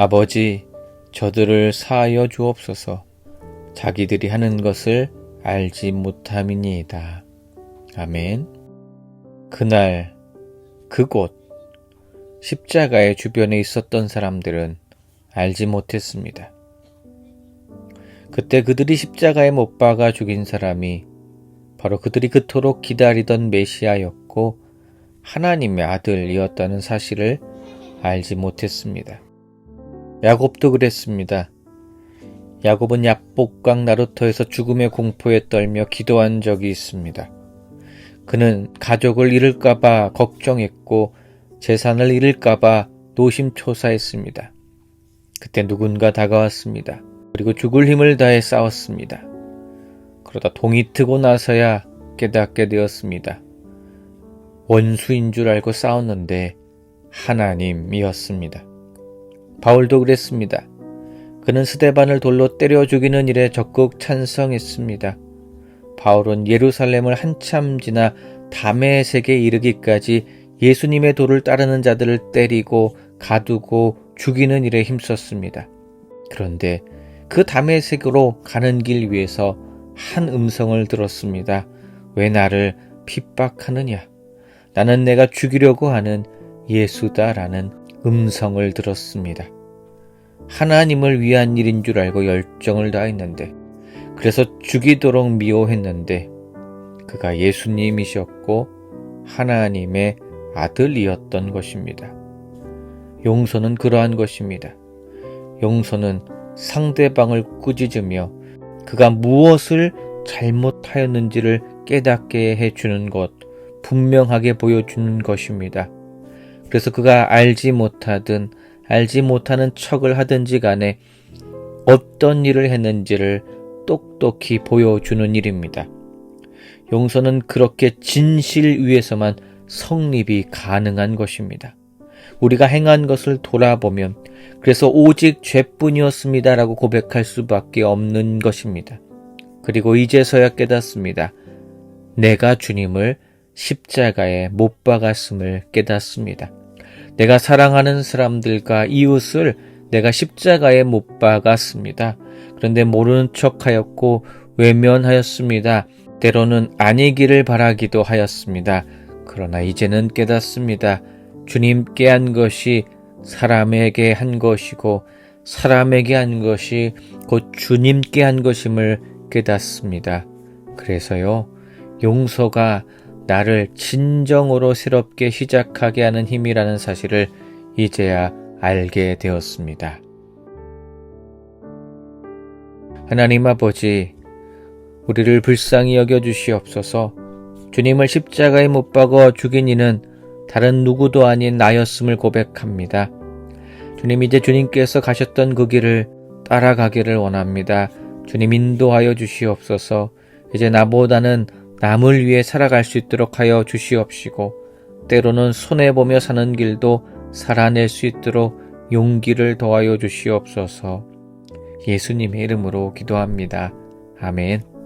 아버지, 저들을 사하여 주옵소서. 자기들이 하는 것을 알지 못함이니이다. 아멘. 그날, 그곳, 십자가의 주변에 있었던 사람들은 알지 못했습니다. 그때 그들이 십자가에 못 박아 죽인 사람이 바로 그들이 그토록 기다리던 메시아였고 하나님의 아들이었다는 사실을 알지 못했습니다. 야곱도 그랬습니다. 야곱은 야복강 나루터에서 죽음의 공포에 떨며 기도한 적이 있습니다. 그는 가족을 잃을까봐 걱정했고 재산을 잃을까봐 노심초사했습니다. 그때 누군가 다가왔습니다. 그리고 죽을 힘을 다해 싸웠습니다. 그러다 동이 트고 나서야 깨닫게 되었습니다. 원수인 줄 알고 싸웠는데 하나님이었습니다. 바울도 그랬습니다. 그는 스데반을 돌로 때려 죽이는 일에 적극 찬성했습니다. 바울은 예루살렘을 한참 지나 담에색에 이르기까지 예수님의 도를 따르는 자들을 때리고 가두고 죽이는 일에 힘썼습니다. 그런데 그 담에색으로 가는 길 위에서 한 음성을 들었습니다. 왜 나를 핍박하느냐? 나는 내가 죽이려고 하는 예수다라는 음성을 들었습니다. 하나님을 위한 일인 줄 알고 열정을 다했는데, 그래서 죽이도록 미워했는데, 그가 예수님이셨고 하나님의 아들이었던 것입니다. 용서는 그러한 것입니다. 용서는 상대방을 꾸짖으며 그가 무엇을 잘못하였는지를 깨닫게 해주는 것, 분명하게 보여주는 것입니다. 그래서 그가 알지 못하든 알지 못하는 척을 하든지 간에 어떤 일을 했는지를 똑똑히 보여주는 일입니다. 용서는 그렇게 진실 위에서만 성립이 가능한 것입니다. 우리가 행한 것을 돌아보면 그래서 오직 죄뿐이었습니다라고 고백할 수밖에 없는 것입니다. 그리고 이제서야 깨닫습니다. 내가 주님을 십자가에 못 박았음을 깨닫습니다. 내가 사랑하는 사람들과 이웃을 내가 십자가에 못 박았습니다. 그런데 모르는 척 하였고 외면하였습니다. 때로는 아니기를 바라기도 하였습니다. 그러나 이제는 깨닫습니다. 주님께 한 것이 사람에게 한 것이고 사람에게 한 것이 곧 주님께 한 것임을 깨닫습니다. 그래서요, 용서가 나를 진정으로 새롭게 시작하게 하는 힘이라는 사실을 이제야 알게 되었습니다. 하나님 아버지, 우리를 불쌍히 여겨 주시옵소서. 주님을 십자가에 못 박아 죽인 이는 다른 누구도 아닌 나였음을 고백합니다. 주님 이제 주님께서 가셨던 그 길을 따라가기를 원합니다. 주님 인도하여 주시옵소서. 이제 나보다는 남을 위해 살아갈 수 있도록 하여 주시옵시고 때로는 손해 보며 사는 길도 살아낼 수 있도록 용기를 더하여 주시옵소서. 예수님의 이름으로 기도합니다. 아멘.